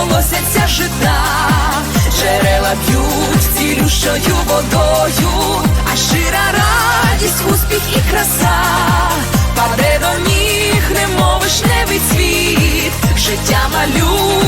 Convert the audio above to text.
Колосяться жита, джерела б'ють цілющою водою, а щира радість, успіх і краса, паде до ніг, немов вишневий цвіт, життя малює.